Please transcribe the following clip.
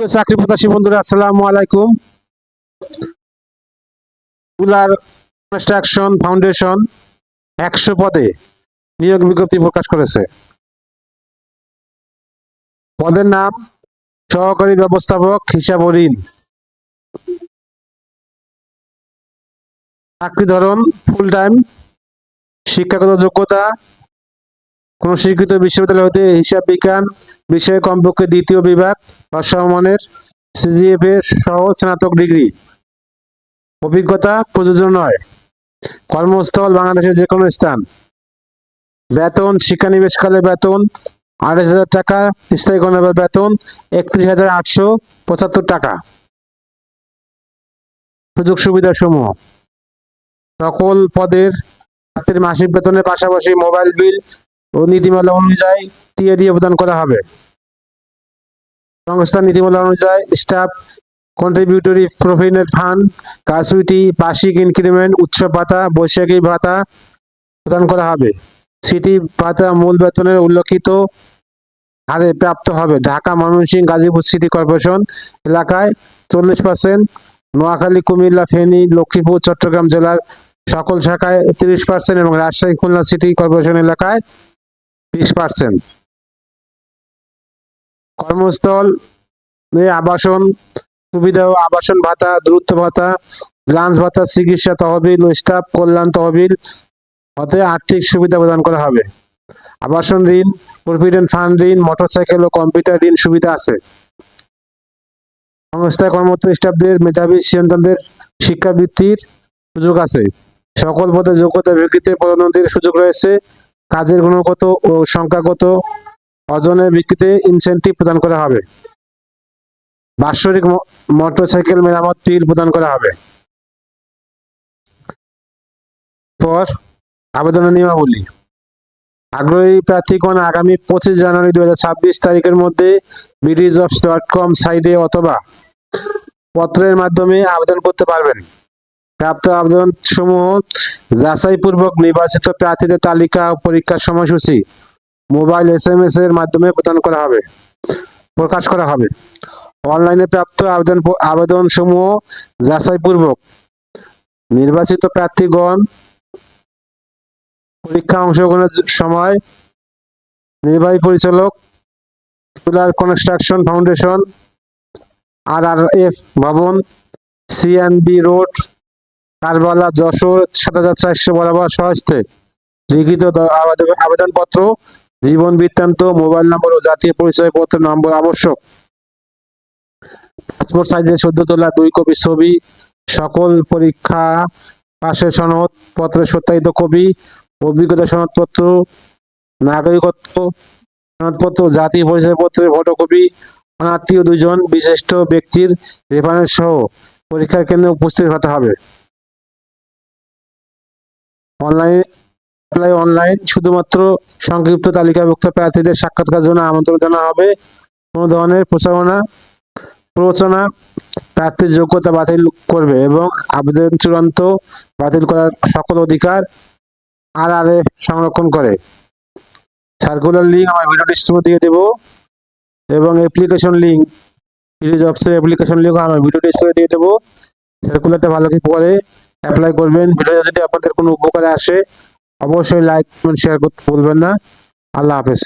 চাকরি প্রত্যাশী বন্ধুরা, আসসালামু আলাইকুম। কুলার কনস্ট্রাকশন ফাউন্ডেশন একশো পদে নিয়োগ বিজ্ঞপ্তি প্রকাশ করেছে। পদের নাম সহকারী ব্যবস্থাপক হিসাব ঋণ। চাকরি ধরন ফুল টাইম শিক্ষাগত যোগ্যতা কোন স্বীকৃত বিশ্ববিদ্যালয় হতে হিসাব বিজ্ঞান বিষয়ে কমপক্ষে দ্বিতীয় বিভাগ বা সমমানের সিজিএফ এর সহ স্নাতক ডিগ্রি। অভিজ্ঞতা প্রযোজ্য নয়। কর্মস্থল বাংলাদেশের যে কোনো স্থান। বেতন, শিক্ষানিবেশকালে বেতন আড়াইশ হাজার টাকা, স্থায়ী কর্মচারী বেতন, একত্রিশ হাজার আটশো পঁচাত্তর টাকা। সুযোগ সুবিধা সমূহ সকল পদের মাসিক বেতনের পাশাপাশি মোবাইল বিল ও নীতিমালা অনুযায়ী টিএ দিয়ে প্রদান করা হবে। সংস্থার নীতিমালা অনুযায়ী staff contributory provident fund gratuity বার্ষিক ইনক্রিমেন্ট উৎসব ভাতা, বৈশাখী ভাতা প্রদান করা হবে। সিটি ভাতা মূল বেতনের উল্লেখিত হারে প্রাপ্ত হবে। ঢাকা, ময়মনসিংহ, গাজীপুর সিটি কর্পোরেশন এলাকায় চল্লিশ পার্সেন্ট নোয়াখালী, কুমিল্লা, ফেনী, লক্ষ্মীপুর, চট্টগ্রাম জেলার সকল শাখায় তিরিশ পার্সেন্ট এবং রাজশাহী, খুলনা সিটি কর্পোরেশন এলাকায় বিশ পার্সেন্ট কর্মস্থল আবাসন সুবিধা ও আবাসন ভাতা দূরত্ব ভাতা লাঞ্চ ভাতা, চিকিৎসা তহবিল ও স্টাফ কল্যাণ তহবিল হতে আর্থিক সুবিধা প্রদান করা হবে। আবাসন ঋণ, প্রভিডেন্ট ফান্ড ঋণ, মোটরসাইকেল ও কম্পিউটার ঋণ সুবিধা আছে। সংস্থায় কর্মরত স্টাফদের মেধাবী সন্তানদের শিক্ষাবৃত্তির সুযোগ আছে। সকল পদে যোগ্যতা ভিত্তিতে পদোন্নতির সুযোগ রয়েছে। কাজের গুণগত ও সংখ্যাগত অর্জনের ভিত্তিতে ইনসেন্টিভ প্রদান করা হবে। বাৎসরিক মোটরসাইকেল মেরামত বিল প্রদান করা হবে। পর আবেদনের নিয়মাবলী। আগ্রহী প্রার্থীগণ আগামী পঁচিশ জানুয়ারি দুই হাজার ছাব্বিশ তারিখের মধ্যে বিডি জবস ডট কম সাইটে অথবা পত্রের মাধ্যমে আবেদন করতে পারবেন। প্রাপ্ত আবেদন সমূহ যাচাইপূর্বক নির্বাচিত প্রার্থীদের তালিকা পরীক্ষার সময়সূচি মোবাইল এস এম এস এর মাধ্যমে প্রদান করা হবে, প্রকাশ করা হবে। অনলাইনে প্রাপ্ত আবেদন আবেদন সমূহ যাচাইপূর্বক নির্বাচিত প্রার্থীগণ পরীক্ষা অংশগ্রহণের সময় নির্বাহী পরিচালক solar construction foundation R R F ভবন সিএনবি রোড কারবালা, যশোর সাত হাজার চারশো বরাবর সহস্তে লিখিত আবেদন- আবেদনপত্র, জীবন বৃত্তান্ত, মোবাইল নম্বর ও জাতীয় পরিচয়পত্র নম্বর আবশ্যক। পাসপোর্ট সাইজের সদ্য তোলা দুই কপি ছবি, সকল পরীক্ষা পাশের সনদ পত্রের সত্যায়িত কপি, অভিজ্ঞতা সনদপত্র, নাগরিকত্ব সনদপত্র, জাতীয় পরিচয়পত্রের ফটোকপি, অনাত্মীয় দুজন বিশিষ্ট ব্যক্তির রেফারেন্স সহ পরীক্ষার কেন্দ্রে উপস্থিত হতে হবে। অনলাইন অ্যাপ্লাই অনলাইন শুধুমাত্র সংক্ষিপ্ত তালিকাভুক্ত প্রার্থীদের সাক্ষাৎকার জন্য আমন্ত্রণ জানানো হবে। কোনো ধরনের প্রচারণা, প্ররোচনা, প্রার্থীর যোগ্যতা বাতিল করবে এবং আবেদন চূড়ান্ত বাতিল করার সকল অধিকার আর আর সংরক্ষণ করে। সার্কুলার লিঙ্ক আমার ভিডিও ডিসক্রিপশনে দিয়ে দেবো এবং অ্যাপ্লিকেশন লিঙ্ক সিরিজ অফিসের অ্যাপ্লিকেশন লিঙ্ক আমার ভিডিও ডিসপ্লে দিয়ে দেবো। সার্কুলারটা ভালো কি করে অ্যাপ্লাই করবেন। ভিডিও যদি আপনাদের কোনো উপকারে আসে, অবশ্যই লাইক কমেন্ট শেয়ার করতে ভুলবেন না। আল্লাহ হাফেজ।